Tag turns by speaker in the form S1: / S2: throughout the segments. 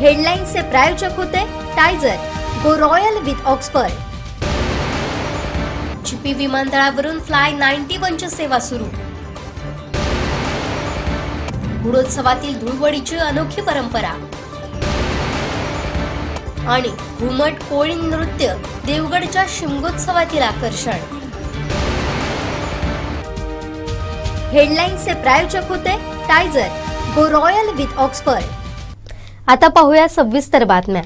S1: हेडलाईन्सचे प्रायोजक होते टायझर go royal with Oxford
S2: Chipi विमानतळावरून फ्लाय नाईन्टी वनची सेवा सुरू. गुणोत्सवातील धुळवडीची अनोखी परंपरा. आणि घुमट कोळी नृत्य देवगडच्या शिमगोत्सवातील आकर्षण.
S1: हेडलाईन्सचे प्रायोजक होते टायझर गो रॉयल विथ ऑक्सफर्ड
S2: आता पाहूया सविस्तर बातम्या.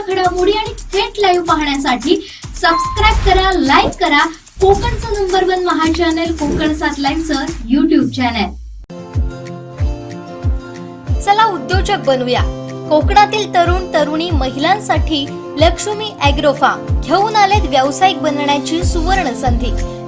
S3: ताज्या घडामोडी आणि थेट लाईव्ह पाहण्यासाठी सबस्क्राईब करा लाईक करा. कोकणचं नंबर वन महा चॅनल कोकण सात लाईव्हचं युट्यूब चॅनल
S1: चला उद्योजक बनूया. कोकणातील तरुण तरुणी महिलांसाठी लक्ष्मी अॅग्रोफा घेऊन आलेत व्यावसायिक बनण्याची सुवर्ण संधी.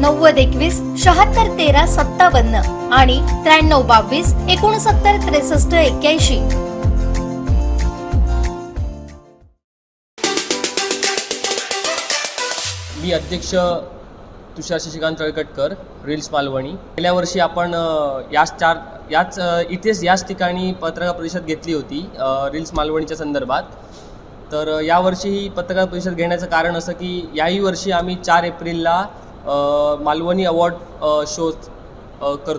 S4: नव्वद एकवीस शहात्तर तेरा सत्तावन्न आणि त्र्याण्णव बावीस एकोणसत्तर त्रेसष्ट एक्क्याऐंशी.
S5: मी अध्यक्ष तुषार शशिकांत तळकटकर रील्स मालवणी. गेल्या वर्षी आपण याच चार याच इथेच याच ठिकाणी पत्रकार परिषद घेतली होती रिल्स रील्स मालवणीच्या संदर्भात. तर यावर्षी ही पत्रकार परिषद घेण्याचं कारण असं की याही वर्षी आम्ही चार एप्रिलला मालवणी अवॉर्ड शोज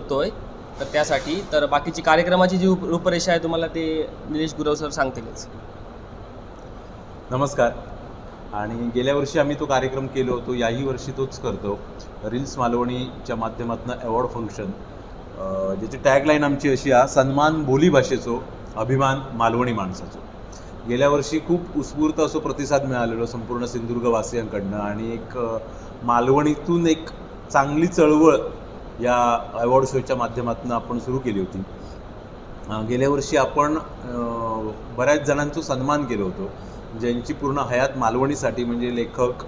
S5: शो आहे तर त्यासाठी. तर बाकीची कार्यक्रमाची जी रूपरेषा आहे तुम्हाला ते निलेश गुरव सर सांगतीलच.
S6: नमस्कार. आणि गेल्या वर्षी आम्ही तो कार्यक्रम केलो होतो. याही वर्षी तोच करतो. रील्स मालवणीच्या माध्यमातून अवॉर्ड फंक्शन. ज्याची टॅगलाईन आमची अशी आहे सन्मान बोली भाषेचो अभिमान मालवणी माणसाचो. गेल्या वर्षी खूप उत्स्फूर्त असो प्रतिसाद मिळालेलो संपूर्ण सिंधुदुर्गवासियांकडनं. आणि एक मालवणीतून एक चांगली चळवळ या अवॉर्ड शोच्या माध्यमातून आपण सुरू केली होती. गेल्या वर्षी आपण बऱ्याच जणांचा सन्मान केलो होतो. ज्यांची पूर्ण हयात मालवणीसाठी म्हणजे लेखक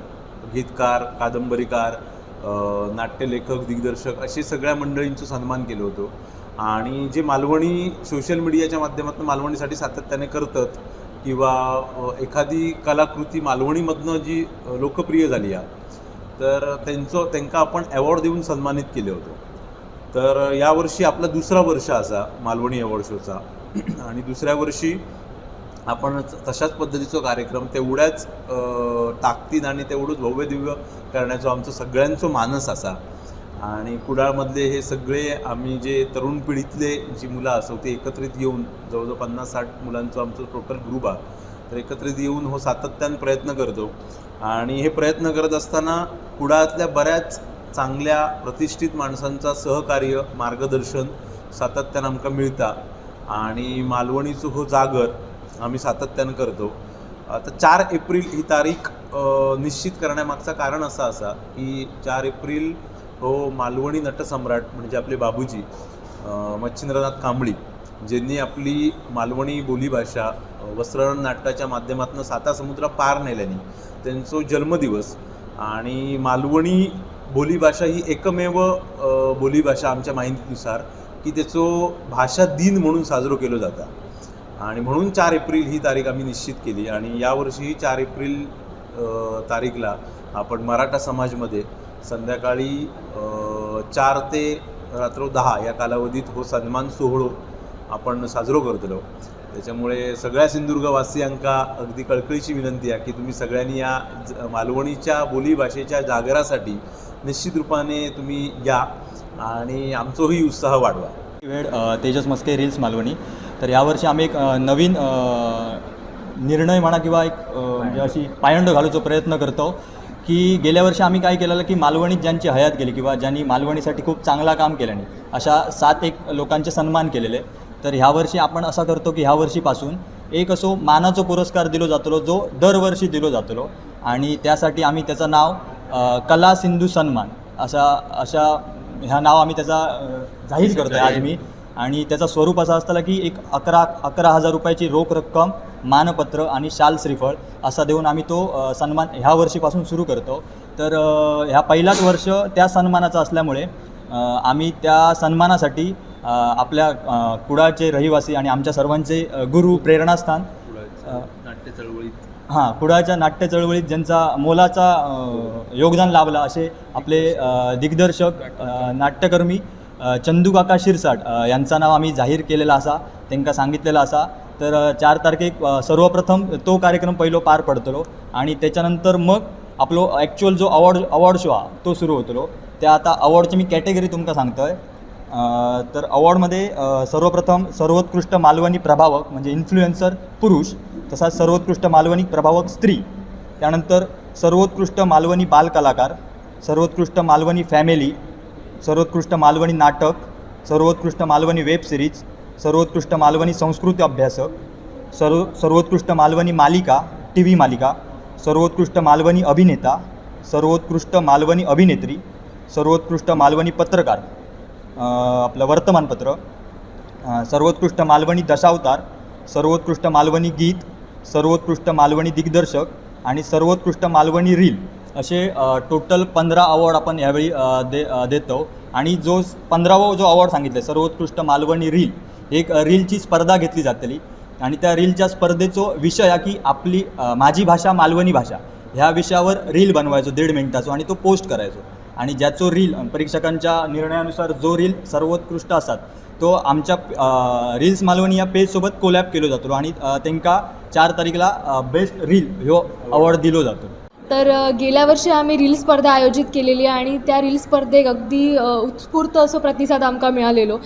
S6: गीतकार कादंबरीकार नाट्यलेखक दिग्दर्शक असे सगळ्या मंडळींचं सन्मान केलं होतो. आणि जे मालवणी सोशल मीडियाच्या माध्यमातून मालवणीसाठी सातत्याने करतात किंवा एखादी कलाकृती मालवणीमधनं जी लोकप्रिय झाली आहे तर त्यांचं त्यांना आपण अवॉर्ड देऊन सन्मानित केले होतो. तर यावर्षी आपला दुसरा वर्ष असा मालवणी अवॉर्ड शोचा आणि दुसऱ्या वर्षी आपण तशाच पद्धतीचा कार्यक्रम तेवढ्याच ताकदीन आणि तेवढंच भव्य दिव्य करण्याचं आमचं सगळ्यांचं मानस असा. आणि कुडाळमधले हे सगळे आम्ही जे तरुण पिढीतले जी मुलं असो ते एकत्रित येऊन जवळजवळ पन्नास साठ मुलांचं आमचं टोटल ग्रुप आहे. तर एकत्रित येऊन हो सातत्यानं प्रयत्न करतो. आणि हे प्रयत्न करत असताना कुडाळातल्या बऱ्याच चांगल्या प्रतिष्ठित माणसांचा सहकार्य मार्गदर्शन सातत्यानं आमकां मिळता. आणि मालवणीचो हो जागर आम्ही सातत्यानं करतो. आता चार एप्रिल ही तारीख निश्चित करण्यामागचं कारण असं असा की चार एप्रिल हो मालवणी नटसम्राट म्हणजे आपले बाबूजी मच्छिंद्रनाथ कांबळी ज्यांनी आपली मालवणी बोलीभाषा अ, नाटकाच्या माध्यमातून साता समुद्र पार नेल्यानी त्यांचो जन्मदिवस आणि मालवणी बोलीभाषा ही एकमेव बोलीभाषा आमच्या माहितीनुसार की त्याचो भाषा दिन म्हणून साजरो केलो जाता. आणि म्हणून चार एप्रिल ही तारीख आम्ही निश्चित केली आणि यावर्षीही चार एप्रिल तारीखला आपण मराठा समाजमध्ये संध्याकाळी चार ते रात्र दहा या कालावधीत हो सन्मान सोहळो आपण साजरो करतलो त्याच्यामुळे सगळ्या सिंधुदुर्गवासियांका अगदी कळकळीची विनंती आहे की तुम्ही सगळ्यांनी या ज- मालवणीच्या बोलीभाषेच्या जागरासाठी निश्चित रूपाने तुम्ही या आणि आमचोही उत्साह वाढवा.
S7: वेळ तेजस मस्के रील्स मालवणी. तर यावर्षी आम्ही एक नवीन निर्णय म्हणा किंवा एक म्हणजे अशी पायंड घालूचा प्रयत्न करतो की गेल्या वर्षी आम्ही काय केलेलं की मालवणीत ज्यांची हयात गेली किंवा ज्यांनी मालवणीसाठी खूप चांगला काम केल्याने अशा सात एक लोकांचे सन्मान केलेले. तर ह्या वर्षी आपण असं करतो की ह्या वर्षीपासून एक असो मानाचो पुरस्कार दिलो जातलो जो दरवर्षी दिलो जातलो. आणि त्यासाठी आम्ही त्याचं नाव कला सिंधू सन्मान असा अशा ह्या नाव आम्ही त्याचा जाहीर जाहीर आहे आज मी. आणि त्याचं स्वरूप असं असताना की एक अकरा अकरा हजार रुपयाची रोख रक्कम मानपत्र आणि शाल श्रीफळ असा देऊन आम्ही तो सन्मान ह्या वर्षीपासून सुरू करतो. तर ह्या पहिलाच वर्ष त्या सन्मानाचं असल्यामुळे आम्ही त्या सन्मानासाठी आपल्या अ, कुडाळचे रहिवासी आणि आमच्या सर्वांचे गुरु प्रेरणास्थान.
S6: नाट्य चळवळीत.
S7: हां कुडाळच्या नाट्य चळवळीत ज्यांचा मोलाचा योगदान लाभला असे आपले दिग्दर्शक नाट्यकर्मी चंदू काका शिरसाट यांचं नाव आम्ही जाहीर केलेला असा त्यांना सांगितलेला असा. तर चार तारखेक सर्वप्रथम तो कार्यक्रम पहिलो पार पडतलो आणि त्याच्यानंतर मग आपलो ॲक्च्युअल जो अवॉर्ड अवॉर्ड शो हा तो सुरू होतलो. त्या आता अवॉर्डची मी कॅटेगरी तुमका सांगतोय. तर अवॉर्डमध्ये सर्वप्रथम सर्वोत्कृष्ट मालवणी प्रभावक म्हणजे इन्फ्लुएन्सर पुरुष तसाच सर्वोत्कृष्ट मालवणी प्रभावक स्त्री त्यानंतर सर्वोत्कृष्ट मालवणी बालकलाकार सर्वोत्कृष्ट मालवणी फॅमिली सर्वोत्कृष्ट मालवणी नाटक सर्वोत्कृष्ट मालवणी वेब सिरीज सर्वोत्कृष्ट मालवणी संस्कृती अभ्यासक सर्व सर्वोत्कृष्ट मालवणी मालिका टी व्ही मालिका सर्वोत्कृष्ट मालवणी अभिनेता सर्वोत्कृष्ट मालवणी अभिनेत्री सर्वोत्कृष्ट मालवणी पत्रकार आपलं वर्तमानपत्र. सर्वोत्कृष्ट मालवणी दशावतार सर्वोत्कृष्ट मालवणी गीत सर्वोत्कृष्ट मालवणी दिग्दर्शक आणि सर्वोत्कृष्ट मालवणी रील असे टोटल पंधरा अवॉर्ड आपण यावेळी दे देतो. आणि जो पंधरावा जो अवॉर्ड सांगितला सर्वोत्कृष्ट मालवणी रील एक रीलची स्पर्धा घेतली जातली. आणि त्या रीलच्या स्पर्धेचो विषय हा की आपली माझी भाषा मालवणी भाषा. ह्या विषयावर रील बनवायचो दीड मिनिटाचो आणि तो पोस्ट करायचो. आणि ज्याचो रील परीक्षकांच्या निर्णयानुसार जो रील सर्वोत्कृष्ट असतात तो आमच्या रील्स मालवणी या पेजसोबत कोलॅब केलो जातो आणि अ, चार तारीखला बेस्ट रील ह्यो अवॉर्ड दिलो जातो.
S8: तर गेल्या वर्षी आम्ही रील स्पर्धा आयोजित केलेली आहे आणि त्या रील स्पर्धेक अगदी उत्स्फूर्त असो प्रतिसाद आमकां मिळालेलो.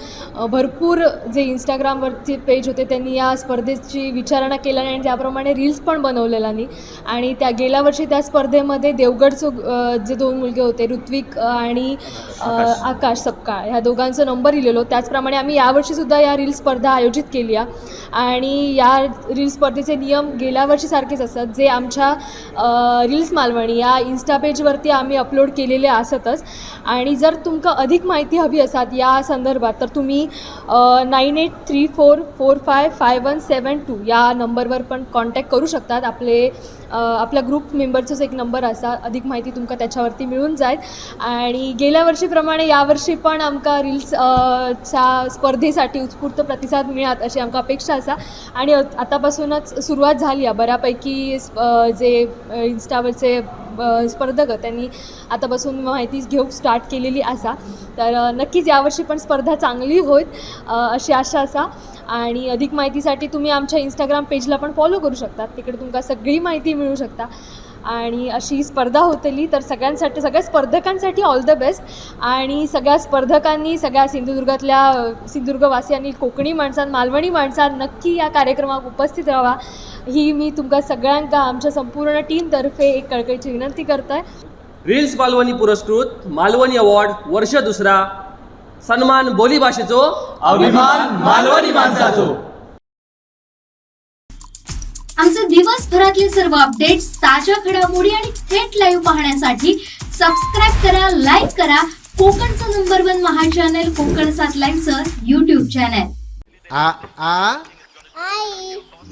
S8: भरपूर जे इंस्टाग्रामवरचे पेज होते त्यांनी या स्पर्धेची विचारणा केल्या आणि त्याप्रमाणे रील्स पण बनवलेल्यांनी आणि त्या गेल्या वर्षी त्या स्पर्धेमध्ये देवगडचं जे दोन मुलगे होते ऋत्विक आणि आकाश. सपकाळ ह्या दोघांचा नंबर इलेलो त्याचप्रमाणे आम्ही यावर्षीसुद्धा या रील स्पर्धा आयोजित केली आहे आणि या रील स्पर्धेचे नियम गेल्या वर्षीसारखेच असतात. जे आमच्या अ, मालवणी या इन्स्टा पेजवरती आम्ही अपलोड केलेले असतच. आणि जर तुमका अधिक माहिती हवी असात या संदर्भात तर तुम्ही nine eight three four four five five one seven two या नंबरवर पण कॉन्टॅक्ट करू शकतात आपले आपल्या ग्रुप मेंबरचोच एक नंबर असा अधिक माहिती तुमकां त्याच्यावरती मिळून जाईल. आणि गेल्या वर्षीप्रमाणे यावर्षी पण आमकां रील्स च्या स्पर्धेसाठी उत्स्फूर्त प्रतिसाद मिळात अशी आमकां अपेक्षा असा. आणि आतापासूनच सुरुवात झाली आहे. बऱ्यापैकी जे इन्स्टावरचे स्पर्धक त्यांनी आतापासून माहिती घेऊक स्टार्ट केलेली असा. तर नक्कीच यावर्षी पण स्पर्धा चांगली होईल अशी आशा असा. आणि अधिक माहितीसाठी तुम्ही आमच्या इंस्टाग्राम पेजला पण फॉलो करू शकता तिकडे तुमकां सगळी माहिती मिळू शकता. आणि अशी स्पर्धा होतली तर सगळ्यांसाठी सगळ्या स्पर्धकांसाठी ऑल द बेस्ट आणि सगळ्या स्पर्धकांनी सगळ्या सिंधुदुर्गातल्या सिंधुदुर्गवासियांनी कोकणी माणसां मालवणी माणसां नक्की या कार्यक्रमात उपस्थित राहा ही मी तुमकां सगळ्यांका आमच्या संपूर्ण टीमतर्फे एक कळकळीची विनंती करतोय.
S5: रील्स मालवणी पुरस्कृत मालवणी अवॉर्ड वर्ष दुसरा. सन्मान बोली भाषेचो.
S7: अभिमान मालवणी माणसाचो.
S3: आमचे दिवसभरातले सर्व अपडेट्स ताज्या घडामोडी आणि थेट लाईव्ह पाहण्यासाठी सबस्क्राईब करा लाईक करा. कोकणचं नंबर वन महा चॅनल कोकण सात लाईव्हचं युट्यूब चॅनल
S9: आ आ?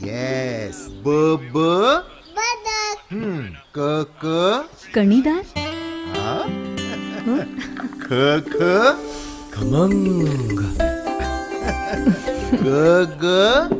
S9: येस ब ब? हम्म, क क?
S10: कणीदार?
S9: ख ख? खमंग. ग ग?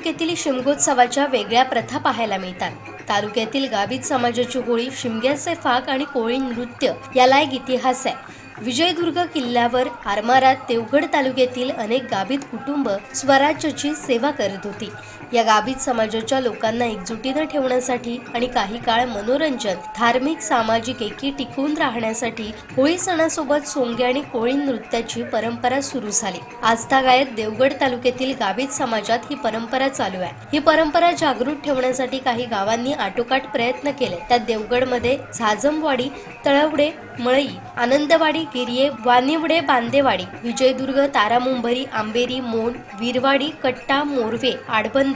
S1: तालुक्यातील शिमगोत्सवाच्या वेगळ्या प्रथा पाहायला मिळतात. तालुक्यातील गावित समाजाची होळी शिमग्याचे फाक आणि कोळी नृत्य याला एक इतिहास आहे. विजयदुर्ग किल्ल्यावर आरमारात देवगड तालुक्यातील अनेक गावित कुटुंब स्वराज्याची सेवा करत होती. या गाभित समाजाच्या लोकांना एकजुटीनं ठेवण्यासाठी आणि काही काळ मनोरंजन धार्मिक सामाजिक एकी टिकून राहण्यासाठी होळी सणासोबत सोंगे आणि कोळी नृत्याची परंपरा सुरू झाली. आजतागायत देवगड तालुक्यातील गाभित समाजात ही परंपरा चालू आहे. ही परंपरा जागृत ठेवण्यासाठी काही गावांनी आटोकाट प्रयत्न केले. त्यात देवगडमध्ये झाजमवाडी तळवडे मळई आनंदवाडी गिरिये वानिवडे बांदेवाडी विजयदुर्ग तारामुंभरी आंबेरी मोड वीरवाडी कट्टा मोरवे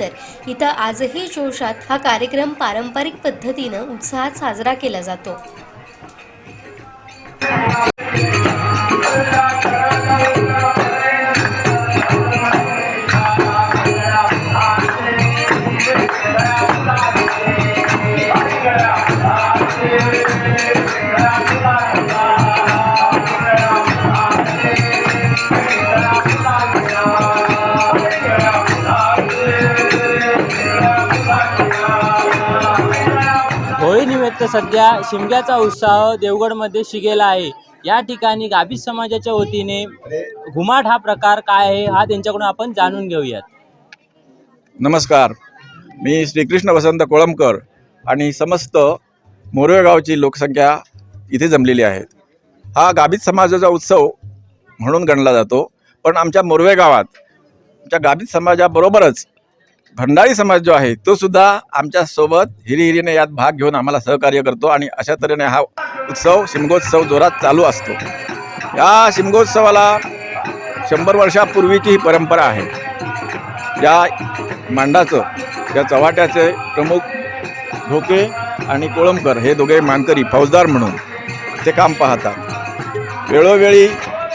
S1: आडबंदर इथं आजही जोशात हा कार्यक्रम पारंपरिक पद्धतीनं उत्साहात साजरा केला जातो.
S11: व्यक्त सध्या शिमग्याचा उत्साह देवगडमध्ये शिगेला आहे. या ठिकाणी गाभित समाजाच्या वतीने घुमाट हा प्रकार काय आहे हा त्यांच्याकडून आपण जाणून घेऊयात.
S12: नमस्कार. मी श्रीकृष्ण वसंत कोळंबकर आणि समस्त मोरवे गावची लोकसंख्या इथे जमलेली आहे हा गाभित समाजाचा उत्सव म्हणून गणला जातो पण आमच्या मोरवे गावात आमच्या गाभित समाजाबरोबरच भंडारी समाज जो आहे तो सुद्धा आमच्यासोबत हिरीहिरीने यात भाग घेऊन आम्हाला सहकार्य करतो आणि अशा तऱ्हेने हा उत्सव शिमगोत्सव जोरात चालू असतो. या शिमगोत्सवाला शंभर वर्षापूर्वीची ही परंपरा आहे. या मांडाचं या चव्हाट्याचे प्रमुख ढोके आणि कोळंबकर हे दोघे मानकरी फौजदार म्हणून ते काम पाहतात. वेळोवेळी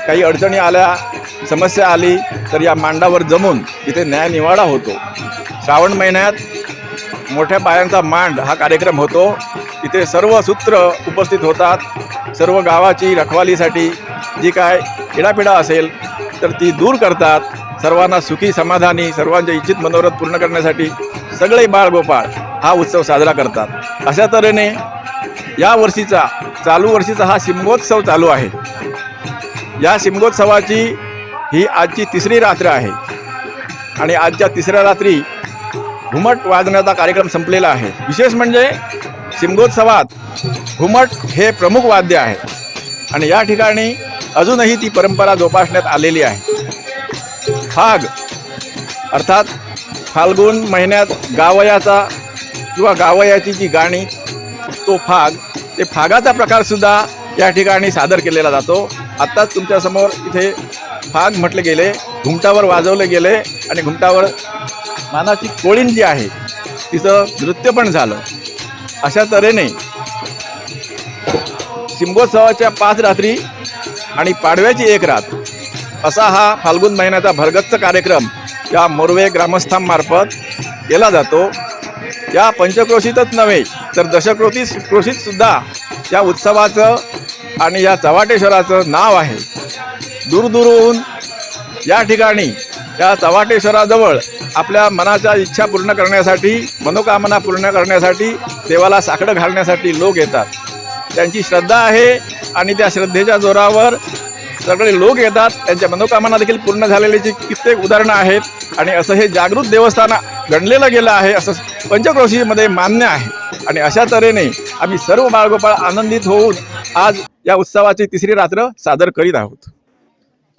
S12: काही अडचणी आल्या समस्या आली तर या मांडावर जमून इथे न्यायनिवाडा होतो. श्रावण महिन्यात मोठ्या पायांचा मांड हा कार्यक्रम होतो. इथे सर्व सूत्र उपस्थित होतात. सर्व गावाची रखवालीसाठी जी काय इडापिडा असेल तर ती दूर करतात. सर्वांना सुखी समाधानी सर्वांचे इच्छित मनोरथ पूर्ण करण्यासाठी सगळे बाळगोपाळ हा उत्सव साजरा करतात. अशा तऱ्हेने या वर्षीचा चालू वर्षीचा हा शिमगोत्सव चालू आहे. या शिमगोत्सवाची ही आजची तिसरी रात्र आहे. आणि आजच्या तिसऱ्या रात्री घुमट वाजण्याचा कार्यक्रम संपलेला आहे. विशेष म्हणजे शिमगोत्सवात घुमट हे प्रमुख वाद्य आहे. आणि या ठिकाणी अजूनही ती परंपरा जोपासण्यात आलेली आहे. फाग अर्थात फाल्गुन महिन्यात गावयाचा किंवा गावयाची जी गाणी तो फाग ते फागाचा प्रकारसुद्धा या ठिकाणी सादर केलेला जातो. आत्ताच तुमच्यासमोर इथे फाग म्हटले गेले घुमटावर वाजवले गेले आणि घुमटावर मानाची कोळीण जी आहे तिचं नृत्य पण झालं. अशा तऱ्हेने शिमगोत्सवाच्या पाच रात्री आणि पाडव्याची एक रात असा हा फाल्गुन महिन्याचा भरगच्च कार्यक्रम या मोरवे ग्रामस्थांमार्फत केला जातो. या पंचक्रोशीतच नव्हे तर दशक्रोशी क्रोशीत सुद्धा या उत्सवाचं आणि या चव्हाटेश्वराचं नाव आहे. दूरदूरहून या ठिकाणी या चव्हाटेश्वराजवळ आपल्या मनाच्या इच्छा पूर्ण करण्यासाठी मनोकामना पूर्ण करण्यासाठी देवाला साकडं घालण्यासाठी लोक येतात. त्यांची श्रद्धा आहे आणि त्या श्रद्धेच्या जोरावर सगळे लोक येतात. त्यांच्या मनोकामना देखील पूर्ण झालेल्याची कित्येक उदाहरणं आहेत आणि असं हे जागृत देवस्थान गणलेलं गेलं आहे असं पंचक्रोशीमध्ये मान्य आहे. आणि अशा तऱ्हेने आम्ही सर्व बाळगोपाळ आनंदित होऊन आज या उत्सवाची तिसरी रात्र सादर करीत आहोत.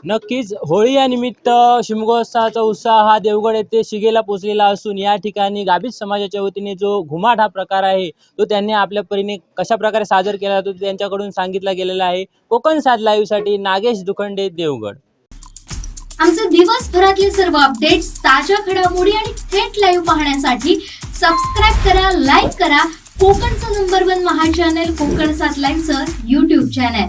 S11: नक्कीच. होळी या निमित्त शिमगोत्सवाचा उत्साह हा देवगड येथे शिगेला पोचलेला असून या ठिकाणी गाभीत समाजाच्या वतीने जो घुमाट हा प्रकार आहे तो त्यांनी आपल्या परीने कशा प्रकारे सादर केला जातो त्यांच्याकडून सांगितला गेलेला आहे. कोकण साथ लाईव्हसाठी नागेश दुखंडे देवगड.
S3: आमचे दिवसभरातले सर्व अपडेट्स ताज्या घडामोडी आणि थेट लाईव्ह पाहण्यासाठी सबस्क्राईब करा लाईक करा. कोकणचं नंबर वन महा चॅनल कोकण सात लाईव्हचं युट्यूब चॅनल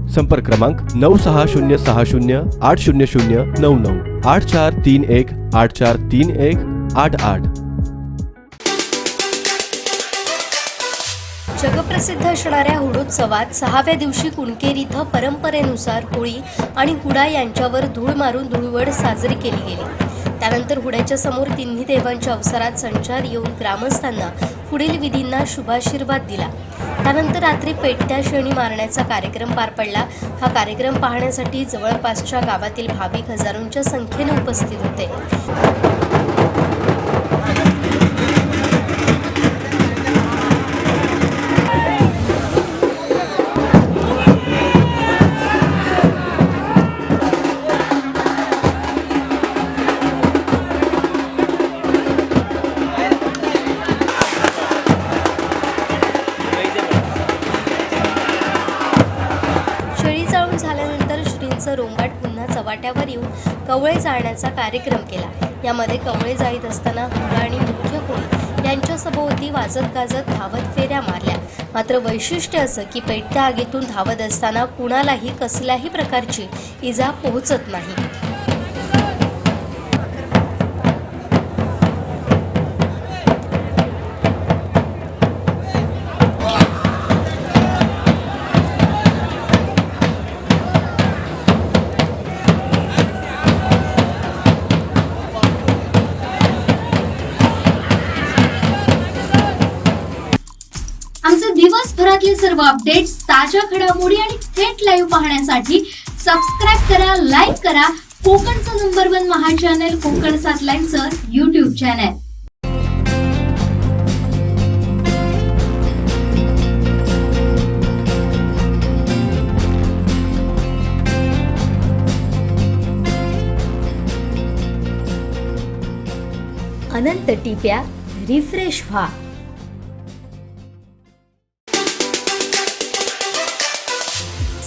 S13: संपर्क क्रमांक नऊ सहा शून्य सहा शून्य आठ शून्य शून्य नऊ नऊ आठ चार तीन एक आठ चार तीन एक आठ आठ.
S1: जगप्रसिद्ध असणाऱ्या हुडोत्सवात सहाव्या दिवशी कुणकेर इथं परंपरेनुसार होळी आणि हुडा यांच्यावर धूळ मारून धुळवड साजरी केली गेली. त्यानंतर हुड्याच्या समोर तिन्ही देवांच्या अवसरात संचार येऊन ग्रामस्थांना पुढील विधींना शुभाशीर्वाद दिला. त्यानंतर रात्री पेटत्या शेणी मारण्याचा कार्यक्रम पार पडला. हा कार्यक्रम पाहण्यासाठी जवळपासच्या गावातील भाविक हजारोंच्या संख्येने उपस्थित होते. कवळे जाळण्याचा कार्यक्रम केला. यामध्ये कवळे जाळीत असताना हुडा आणि मुख्य कोळी यांच्या सभोवती वाजत गाजत धावत फेऱ्या मारल्या. मात्र वैशिष्ट्य असं की पेटत्या आगीतून धावत असताना कुणालाही कसल्याही प्रकारची इजा पोहोचत नाही.
S3: दिवसभरातले सर्व अपडेट्स ताज्या घडामोडी आणि थेट लाईव्ह पाहण्यासाठी सबस्क्राईब करा लाईक करा. कोकणचं नंबर वन महा चॅनल कोकण सात लाईनचं युट्यूब चॅनल
S1: अनंत टिप्या रिफ्रेश व्हा.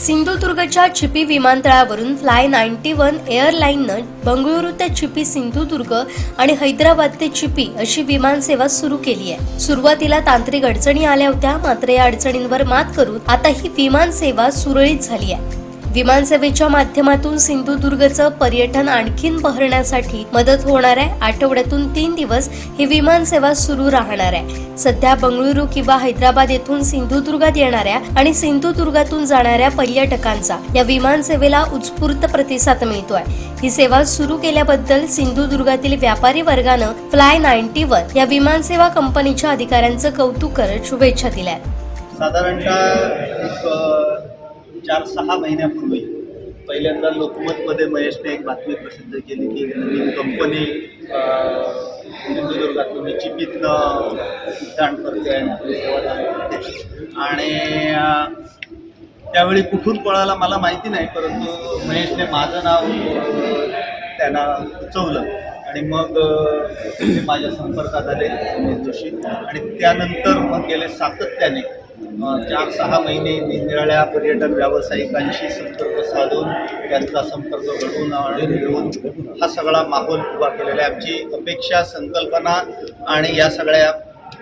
S1: सिंधुदुर्गच्या चिपी विमानतळावरून फ्लाय नाईन्टी वन एअरलाईननं बंगळुरू ते चिपी सिंधुदुर्ग आणि हैदराबाद ते चिपी अशी विमानसेवा सुरू केली आहे. सुरुवातीला तांत्रिक अडचणी आल्या होत्या मात्र या अडचणींवर मात करून आता ही विमानसेवा सुरळीत झाली आहे. विमानसेवेच्या माध्यमातून सिंधुदुर्गचं पर्यटन आणखीन बहरण्यासाठी मदत होणार आहे. आठवड्यातून तीन दिवस ही विमानसेवा सुरू राहणार आहे. सध्या बंगळुरू किंवा हैदराबाद येथून सिंधुदुर्गात येणाऱ्या आणि सिंधुदुर्गातून जाणाऱ्या पर्यटकांचा या विमानसेवेला उत्स्फूर्त प्रतिसाद मिळतोय. ही सेवा सुरू केल्याबद्दल सिंधुदुर्गातील व्यापारी वर्गानं फ्लाय नाईन्टी वर या विमानसेवा कंपनीच्या अधिकाऱ्यांचं कौतुक करत शुभेच्छा दिल्या
S14: साधारणतः चार सहा महिन्यापूर्वी पहिल्यांदा लोकमतमध्ये महेशने एक बातमी प्रसिद्ध केली की नवीन कंपनी अ, सिंधुदुर्गातून चिपीतनं उड्डाण करते आणि त्यावेळी कुठून पळाला मला माहिती नाही परंतु महेशने माझं नाव त्यांना सुचवलं. आणि मग माझ्या संपर्कात आले जोशी. आणि त्यानंतर मग गेले सातत्याने चार सहा महिने निरनिराळ्या पर्यटन व्यावसायिकांशी संपर्क साधून त्यांचा संपर्क घडवून आणि घेऊन हा सगळा माहोल उभा केलेला आहे. आमची अपेक्षा संकल्पना आणि या सगळ्या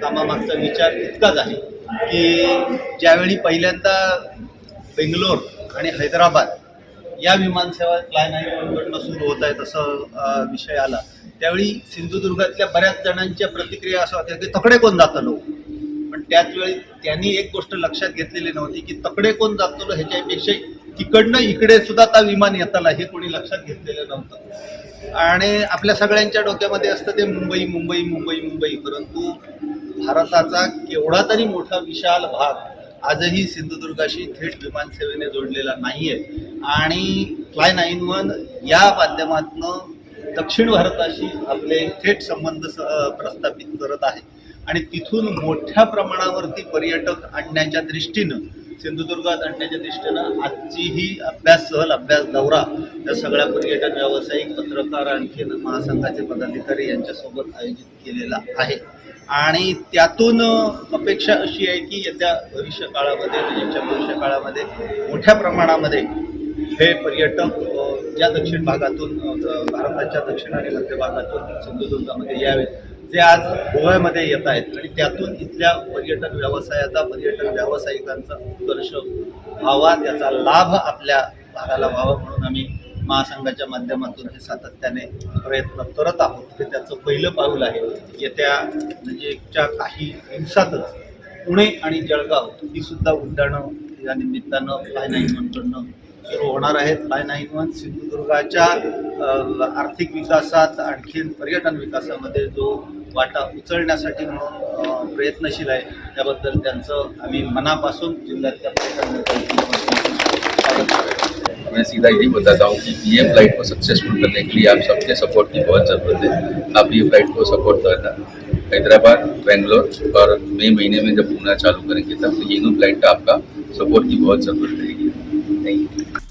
S14: कामामागचा विचार इतकाच आहे की ज्यावेळी पहिल्यांदा बेंगलोर आणि हैदराबाद या विमानसेवा फ्लाय नाईनकडनं सुरू होत आहे तसं विषय आला त्यावेळी सिंधुदुर्गातल्या बऱ्याच जणांच्या प्रतिक्रिया असं होत्या की तकडे कोण जातं लोक? त्याचवेळी त्यांनी एक गोष्ट लक्षात घेतलेली नव्हती की तकडे कोण जातो ह्याच्यापेक्षा तिकडनं इकडे सुद्धा आता विमान येताला हे कोणी लक्षात घेतलेलं नव्हतं. आणि आपल्या सगळ्यांच्या डोक्यामध्ये असतं ते मुंबई मुंबई मुंबई मुंबई. परंतु भारताचा केवढा तरी मोठा विशाल भाग आजही सिंधुदुर्गाशी थेट विमानसेवेने जोडलेला नाही आहे आणि फ्लाय नाईन वन या माध्यमातनं दक्षिण भारताशी आपले थेट संबंध स- प्रस्थापित करत आहे. आणि तिथून मोठ्या प्रमाणावरती पर्यटक आणण्याच्या दृष्टीनं सिंधुदुर्गात आणण्याच्या दृष्टीनं आजची ही अभ्यास सहल अभ्यास दौरा या सगळ्या पर्यटन व्यावसायिक पत्रकार आणखीन महासंघाचे पदाधिकारी यांच्यासोबत आयोजित केलेला आहे. आणि त्यातून अपेक्षा अशी आहे की येत्या भविष्य काळामध्ये येत्या म्हणजे भविष्य काळामध्ये मोठ्या प्रमाणामध्ये हे पर्यटक या ज्या दक्षिण भागातून भारताच्या दक्षिण आणि मध्य भागातून सिंधुदुर्गामध्ये यावेत. जे आज गोव्यामध्ये येत आहेत आणि त्यातून इथल्या पर्यटन व्यवसायाचा पर्यटन व्यावसायिकांचा उत्कर्ष व्हावा त्याचा लाभ आपल्या भागाला व्हावा म्हणून आम्ही महासंघाच्या माध्यमातून हे सातत्याने प्रयत्न करत आहोत. हे त्याचं पहिलं पाऊल आहे. येत्या म्हणजे काही दिवसातच पुणे आणि जळगाव ही सुद्धा उड्डाणं या निमित्तानं फ्लाय नाईन वनकडनं सुरू होणार आहेत. फ्लाय नाईन वन सिंधुदुर्गाच्या आर्थिक विकासात आणखीन पर्यटन विकासामध्ये जो वाटा उचलण्यासाठी म्हणून प्रयत्नशील आहे. त्याबद्दल त्यांचं आम्ही मनापासून जिल्ह्यातल्या पर्यटन
S15: मैं सीधा यही बताता हूँ कि ये फ्लाइट को सक्सेसफुल करने के लिए आप सबके सपोर्ट की बहुत ज़रूरत है। आप ये फ्लाइट को सपोर्ट करना हैदराबाद बेंगलोर और मई महीने में जब घूमना चालू करेंगे तब ये दोनों फ्लाइट का आपका सपोर्ट की बहुत ज़रूरत रहेगी। थैंक यू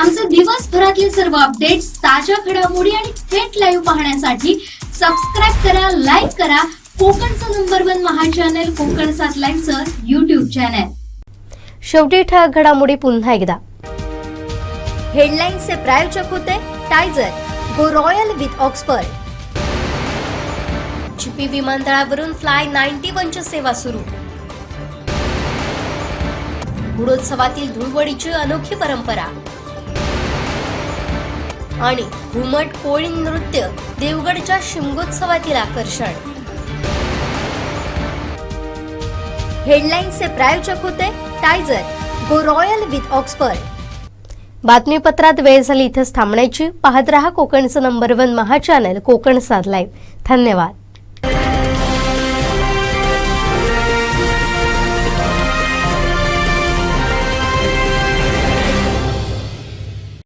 S3: आमचे दिवसभरातले सर्व अपडेट्स ताज्या घडामोडी आणि थेट लाईव्ह पाहण्यासाठी सबस्क्राईब करा लाईक करा. कोकणचं नंबर वन महा चॅनल कोकण सात लाईनचं युट्यूब चॅनल
S1: शेवटी ठळक घडामोडी पुन्हा एकदा.
S4: हेडलाईन्सचे प्रायोजक होते टायझर go royal with Oxford
S1: Chipi विमानतळावरून फ्लाय नाईन्टी वनची सेवा सुरू. गुढोत्सवातील धुळवडीची अनोखी परंपरा. आणि घुमट कोळी नृत्य देवगडच्या शिमगोत्सवातील आकर्षण.
S4: हेडलाईन्सचे प्रायोजक होते टायझर गो रॉयल विथ ऑक्सफर्ड.
S1: बातमीपत्रात वेळ झाली इथेच थांबण्याची. पाहत रहा कोकणचं नंबर वन महा चॅनल कोकण साधलाय धन्यवाद.